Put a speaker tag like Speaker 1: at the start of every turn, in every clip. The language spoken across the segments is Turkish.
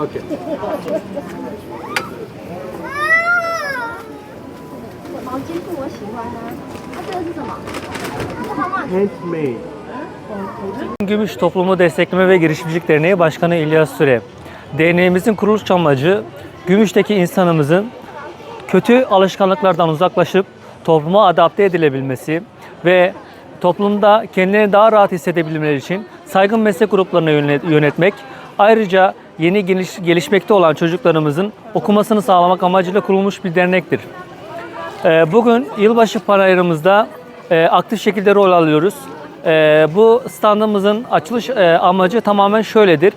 Speaker 1: OK。
Speaker 2: 毛巾布我喜欢啊。它这个是什么？这 how much？
Speaker 1: Handmade。
Speaker 3: Gümüş Toplumu Destekleme ve Girişimcilik Derneği Başkanı İlyas Süre. Derneğimizin kuruluş amacı Gümüş'teki insanımızın kötü alışkanlıklardan uzaklaşıp topluma adapte edilebilmesi ve toplumda kendilerini daha rahat hissedebilmeleri için saygın meslek gruplarına yönet- yönetmek, ayrıca yeni geliş, gelişmekte olan çocuklarımızın okumasını sağlamak amacıyla kurulmuş bir dernektir. Ee, Bugün yılbaşı panayırımızda e, aktif şekilde rol alıyoruz. Ee, Bu standımızın açılış e, amacı tamamen şöyledir.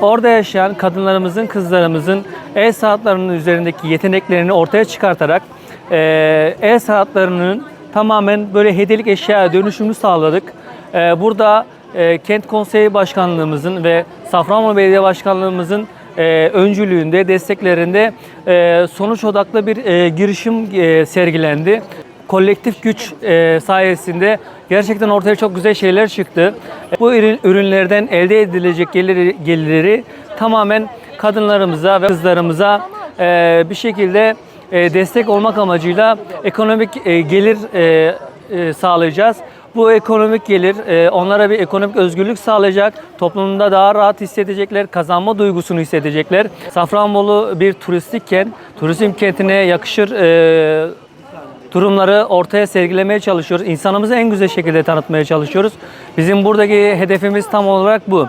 Speaker 3: Orada yaşayan kadınlarımızın, kızlarımızın el sanatlarının üzerindeki yeteneklerini ortaya çıkartarak e, el sanatlarının tamamen böyle hediyelik eşyaya dönüşümünü sağladık. Ee, Burada e, Kent Konseyi Başkanlığımızın ve Safranbolu Belediye Başkanlığımızın e, öncülüğünde, desteklerinde e, sonuç odaklı bir e, girişim e, sergilendi. Kolektif güç sayesinde gerçekten ortaya çok güzel şeyler çıktı. Bu ürün- ürünlerden elde edilecek geliri, geliri tamamen kadınlarımıza ve kızlarımıza bir şekilde destek olmak amacıyla ekonomik gelir sağlayacağız. Bu ekonomik gelir e, onlara bir ekonomik özgürlük sağlayacak. Toplumda daha rahat hissedecekler, kazanma duygusunu hissedecekler. Safranbolu bir turistik kent, turizm kentine yakışır e, durumları ortaya sergilemeye çalışıyoruz. İnsanımızı en güzel şekilde tanıtmaya çalışıyoruz. Bizim buradaki hedefimiz tam olarak bu.